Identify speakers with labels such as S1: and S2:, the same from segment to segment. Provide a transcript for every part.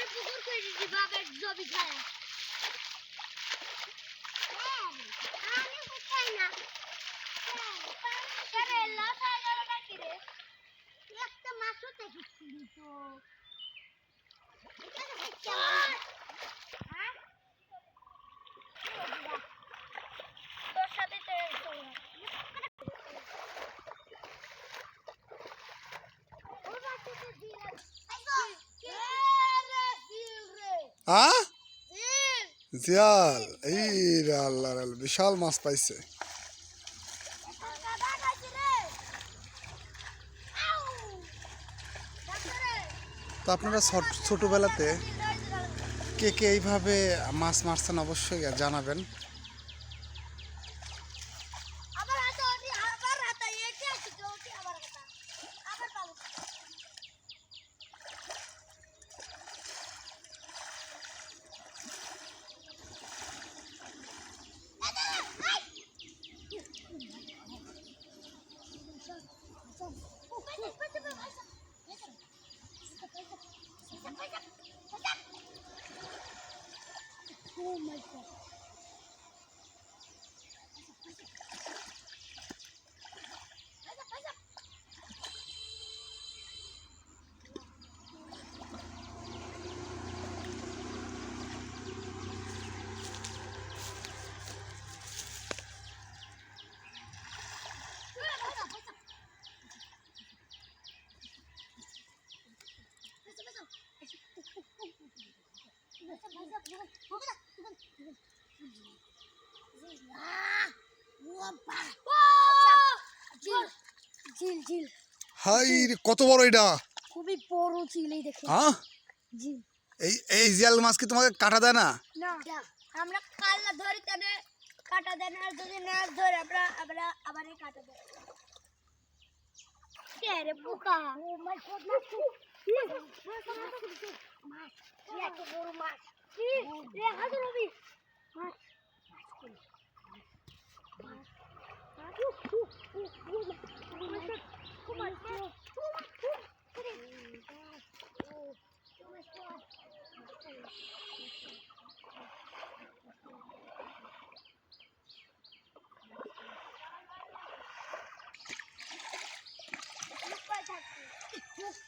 S1: দিদি বাবার জমি খায় আমি কোথায় না একটা মাছও ঢুকছিলি তো এখানে হচ্ছে হ্যাঁ তোর সাথে তো
S2: হ্যাঁ? জিয়াল। এই রে আল্লাহ বিশাল মাছ পাইছে। তো আপনারা ছোট- ছোটবেলাতে কে কে এইভাবে মাছ মারছেন অবশ্যই জানাবেন
S1: আবার হাতে ওটি আবার হাতে এটি আছে তো ওটি আবার হাতে আবার পাবো Oh my god. ঝিল ঝিল
S2: হাই কত বড় এটা
S1: খুবই বড় ঝিল এই দেখে
S2: হ্যাঁ
S1: ঝিল
S2: এই এই জিয়াল মাছ কি তোমাকে কাটা দেয় না
S1: না আমরা কাল্লা ধরি তাহলে কাটা দেন আর যদি না ধরে আমরা আমরা আবার কাটা কে রে পোকা ও মাই গড মাছ মাছ এত বড় মাছ রে হাত রবি মাছ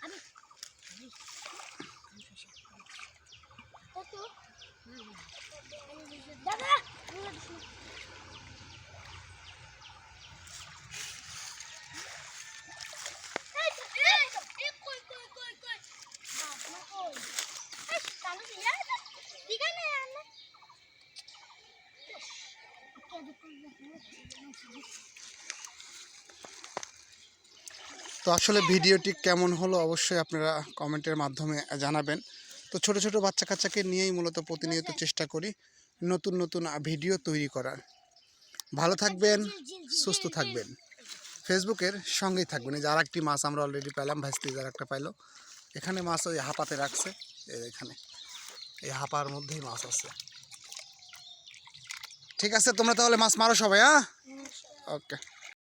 S1: আমি কত দাদা
S2: তো আসলে ভিডিওটি কেমন হলো অবশ্যই আপনারা কমেন্টের মাধ্যমে জানাবেন। তো ছোট ছোট বাচ্চা কাচ্চাকে নিয়েই মূলত প্রতিনিয়ত চেষ্টা করি নতুন নতুন ভিডিও তৈরি করার। ভালো থাকবেন সুস্থ থাকবেন। ফেসবুকের সঙ্গেই থাকবেন। এই যে আর একটি মাছ আমরা অলরেডি পেলাম ভাইস্তি আর একটা পাইলো। এখানে মাছ ওই হাঁপাতে রাখছে এখানে। এই হাঁপার মধ্যেই মাছ আছে। ঠিক আছে তোমরা তাহলে মাছ মারো সবাই হ্যাঁ? ওকে।